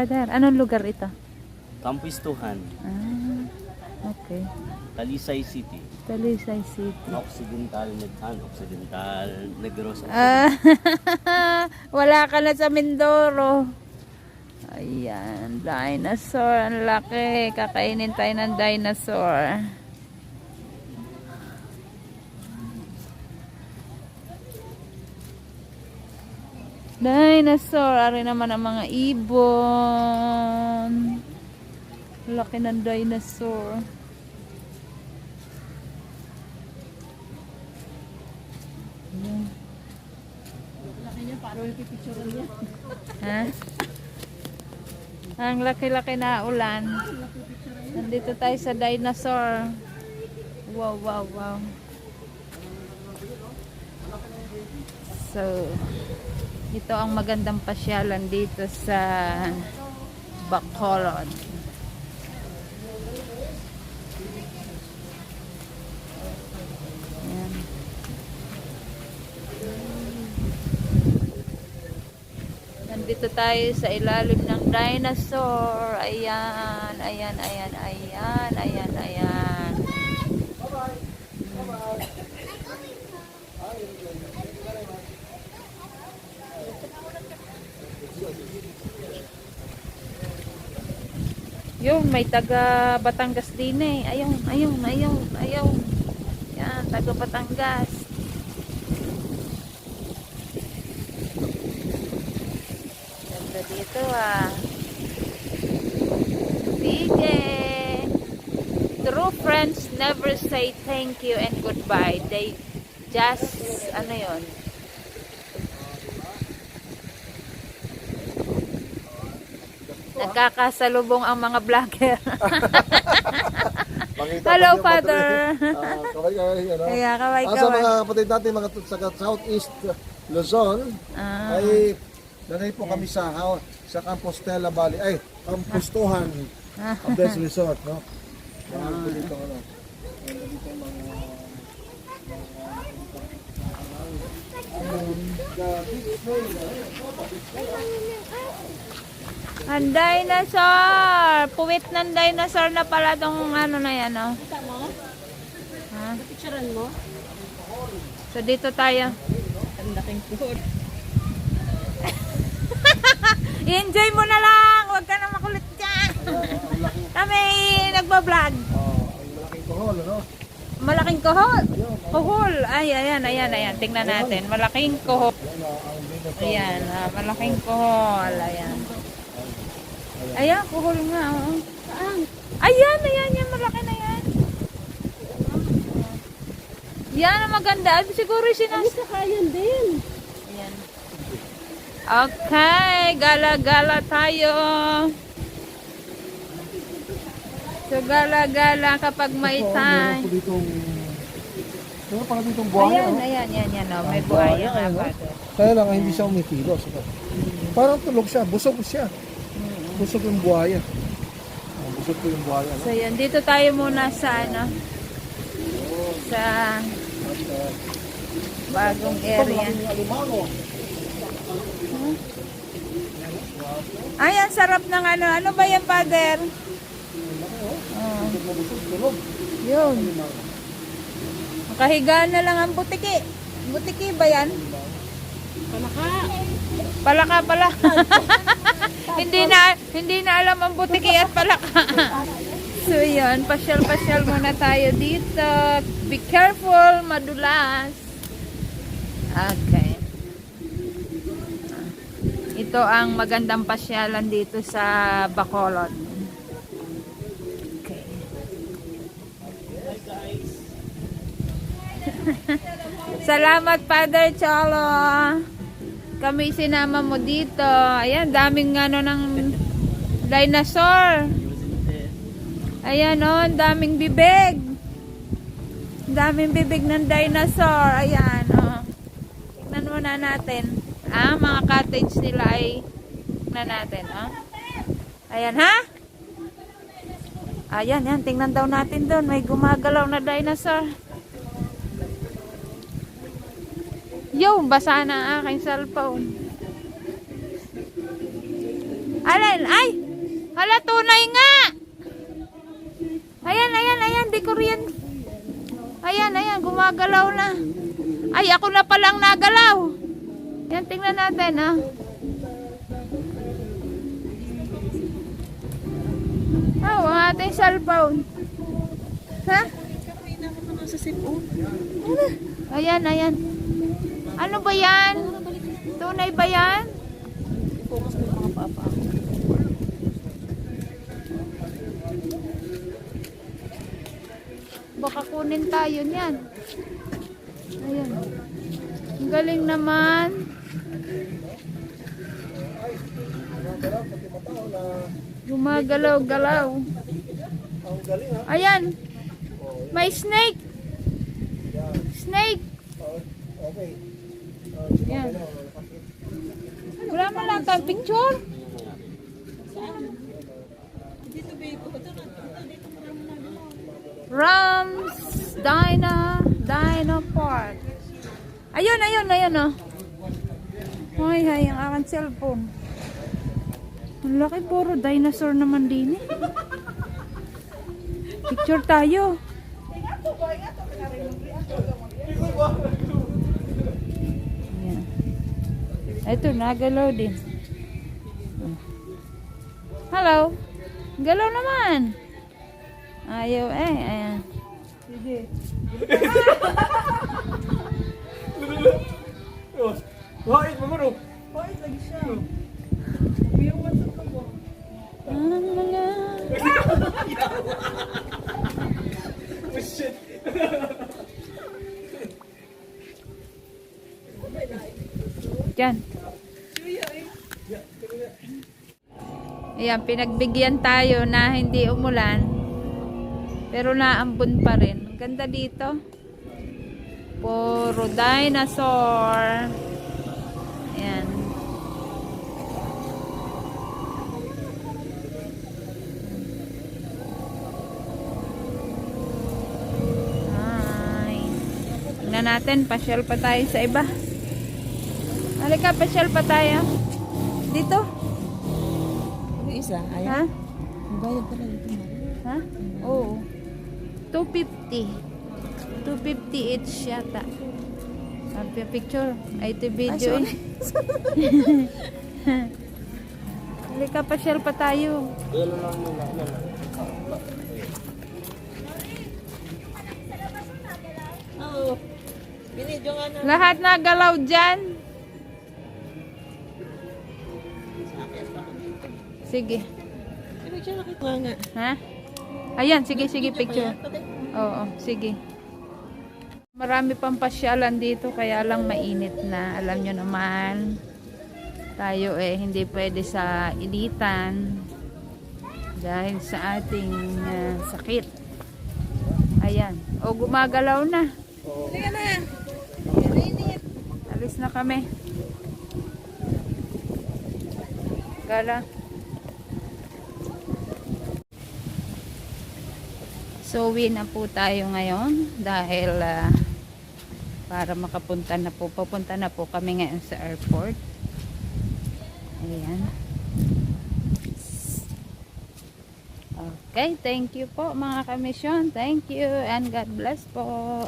Father, anong lugar ito? Kampistuhan, Ah, okay. Talisay City, Talisay City. Occidental Medhan, Occidental Negros. Ah, wala ka na sa Mindoro. Ayan, dinosaur. Ang laki. Kakainin tayo ng dinosaur. Dinosaur. Ari naman ang mga ibon. Laki ng dinosaur. Ha? Ang laki-laki na ulan. Nandito tayo sa dinosaur. Wow, wow, wow. So, ito ang magandang pasyalan dito sa Bacolod. Ayan. Nandito tayo sa ilalim ng dinosaur. Ayan, ayan, ayan, ayan, ayan, ayan. Yung may taga Batangas din eh. Ayun, ayun, ayun, ayun. Yan, taga Batangas. Ganda dito ah. Sige. True friends never say thank you and goodbye. They just, ano yon Nagkakasalubong ang mga vlogger. Hello, Father. Ah, kaway kaway, ano? Kaya kaway Ah, sa kaway. mga kapatid natin, mga sa Southeast Luzon, Ah, ay nanay po kami sa sa Compostela Valley, ay, Campustuhan Ah. of this resort, no? Dito, ano? Meron dito mga ang dinosaur! Puwit ng dinosaur na pala tong ano na yan, oh. Ha? Picturean mo? So, dito tayo. Ang laking food. I-enjoy mo na lang! Huwag ka na makulit dyan! Kami nagbablog. ang malaking kohol, ano? Malaking kohol. Kohol. Ay, ayan, ayan, ayan. Tingnan natin. Malaking kohol. Dinosaur. Ayan, ah, malaking kohol. Ayan. Ayan, kohol nga. Oh. Ayan, ayan, yan. Malaki na yan. Yan ang maganda. Ay, Siguro sinas... Sa kayan din. Ayan. Okay, gala-gala tayo. So, gala-gala kapag may Ito, time. Meron pa buhaya, Ayan, no? ayan, yan. Oh. May ano? ba? Kaya lang, hindi siya umikilos. Ito. Parang tulog siya, busog siya. Busog yung buhaya. Ah, busog po yung buhaya. No? So, yan. Dito tayo muna sa, ano, sa At, bagong area. malaking alimango. Ay, ang sarap ng ano. Ano ba yan, father? Oh, Busog na busog, tulog. yun. Makahiga na lang ang butiki. Butiki ba yan? Palaka. Palaka pala. hindi na hindi na alam ang butiki at palaka. so yun, pasyal-pasyal muna tayo dito. Be careful, madulas. Okay. Ito ang magandang pasyalan dito sa Bacolod. Okay. Salamat Father Cholo. Kami sinama mo dito. Ayan, daming ano ng dinosaur. Ayan oh, daming bibig. Daming bibig ng dinosaur. Ayan oh. Tignan muna natin. Ah, mga cottage nila ay tignan natin oh. Ayan ha? Ayan, yan. Tingnan daw natin doon. May gumagalaw na dinosaur. Yo, basa na ang aking cellphone. Ala, natin. Ay! Hala, tunay nga! Ayan, ayan, ayan. Di ko rin. Ayan, ayan. Gumagalaw na. Ay, ako na palang nagalaw. Yan, tingnan natin, ah. Oh, ang ating cellphone. Ha? Ayan, ayan. Ano ba yan? Tunay ba yan? Baka kunin tayo niyan. Ayan. Ang galing naman. Gumagalaw-galaw. Ayan. May snake. Snake. Okay. Yan. Wala mo lang tayong picture. Rams Dino Dino Park. Ayun, ayun, ayun oh. Ay, ay, ang aking cellphone. Ang laki, puro dinosaur naman din eh. Picture tayo. Ayan. Ito, nagalaw din. Hello. Galaw naman. Ayaw eh. Ayan. Wait, mamaro. Ang mga... Diyan. Ayan, pinagbigyan tayo na hindi umulan. Pero naambon pa rin. Ang ganda dito. Puro dinosaur. Ayan. Hi. Tingnan natin, pasyal pa tayo sa iba. Halika, pasyal pa tayo. Dito. Isa, Ha? Bayad pala dito. Ha? Oo. 250. 250 each yata. Sabi picture. Ay, ito video eh. Halika, pasyal pa tayo. Oo. Binidyo nga na. Lahat na galaw dyan. Sige. Picture nakita nga. Ha? Ayan, sige, sige, picture. Oo, sige. Marami pang pasyalan dito, kaya lang mainit na. Alam nyo naman, tayo eh, hindi pwede sa ilitan dahil sa ating ah, sakit. Ayan. O, gumagalaw na. Halika na. Alis na kami. Gala. So, uwi na po tayo ngayon dahil ah, para makapunta na po, papunta na po kami ngayon sa airport. Ayan. Okay, thank you po mga kamisyon. Thank you and God bless po.